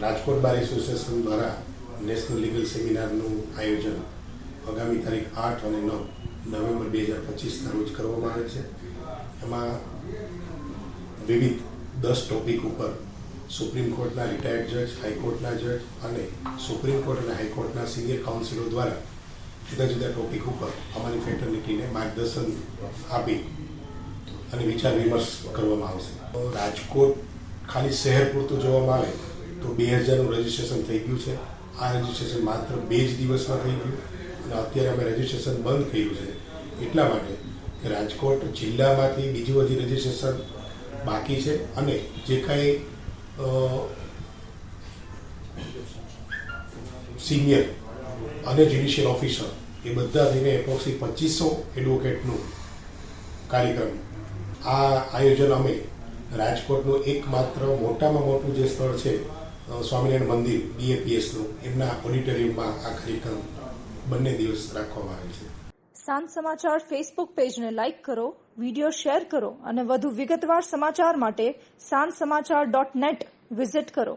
Rajkot bar association દ્વારા national legal સેમિનારનું આયોજન આગામી તારીખ આઠ અને નવ નવેમ્બર બે હજાર પચીસના રોજ કરવામાં આવે છે. એમાં વિવિધ દસ ટોપિક ઉપર સુપ્રીમ કોર્ટના રિટાયર્ડ જજ, હાઈકોર્ટના જજ અને સુપ્રીમ કોર્ટ અને હાઈકોર્ટના સિનિયર કાઉન્સિલો દ્વારા જુદા જુદા ટોપિક ઉપર અમારી ફેટર્નિટીને માર્ગદર્શન આપી અને વિચાર વિમર્શ કરવામાં આવશે. રાજકોટ ખાલી શહેર પૂરતું જોવામાં આવે તો બે હજારનું રજીસ્ટ્રેશન થઈ ગયું છે. આ રજીસ્ટ્રેશન માત્ર બે જ દિવસમાં થઈ ગયું અને અત્યારે અમે રજીસ્ટ્રેશન બંધ કર્યું છે. એટલા માટે કે રાજકોટ જિલ્લામાંથી બીજું હજી રજીસ્ટ્રેશન બાકી છે અને જે કાંઈ સિનિયર અને જ્યુડિશિયલ ઓફિસર એ બધા થઈને એપ્રોક્સી પચીસો એડવોકેટનું કાર્યક્રમ આ આયોજન અમે રાજકોટનું એકમાત્ર મોટામાં મોટું જે સ્થળ છે સ્વામિનારાયણ મંદિર બીએપીએસનું એમના ઓડિટોરિયમમાં આ કાર્યક્રમ બંને દિવસ રાખવામાં આવે છે. સાંજ સમાચાર ફેસબુક પેજને લાઇક કરો વિડિયો શેર કરો અને વધુ વિગતવાર સમાચાર માટે સાંજ સમાચાર ડોટ નેટ વિઝિટ કરો.